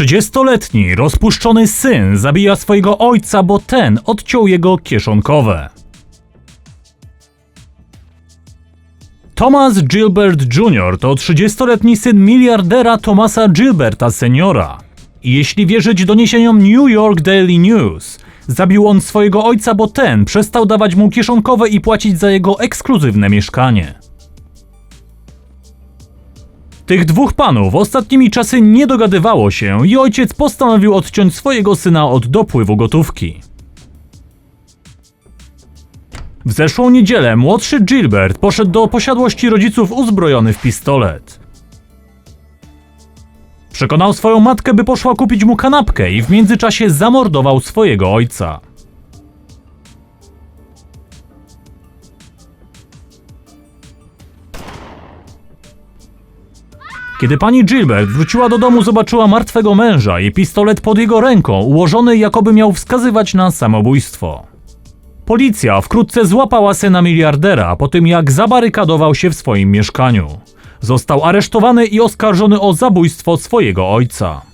30-letni, rozpuszczony syn zabija swojego ojca, bo ten odciął jego kieszonkowe. Thomas Gilbert Jr. to 30-letni syn miliardera Thomasa Gilberta seniora. Jeśli wierzyć doniesieniom New York Daily News, zabił on swojego ojca, bo ten przestał dawać mu kieszonkowe i płacić za jego ekskluzywne mieszkanie. Tych dwóch panów ostatnimi czasy nie dogadywało się i ojciec postanowił odciąć swojego syna od dopływu gotówki. W zeszłą niedzielę młodszy Gilbert poszedł do posiadłości rodziców uzbrojony w pistolet. Przekonał swoją matkę, by poszła kupić mu kanapkę i w międzyczasie zamordował swojego ojca. Kiedy pani Gilbert wróciła do domu, zobaczyła martwego męża i pistolet pod jego ręką, ułożony jakoby miał wskazywać na samobójstwo. Policja wkrótce złapała syna miliardera po tym, jak zabarykadował się w swoim mieszkaniu. Został aresztowany i oskarżony o zabójstwo swojego ojca.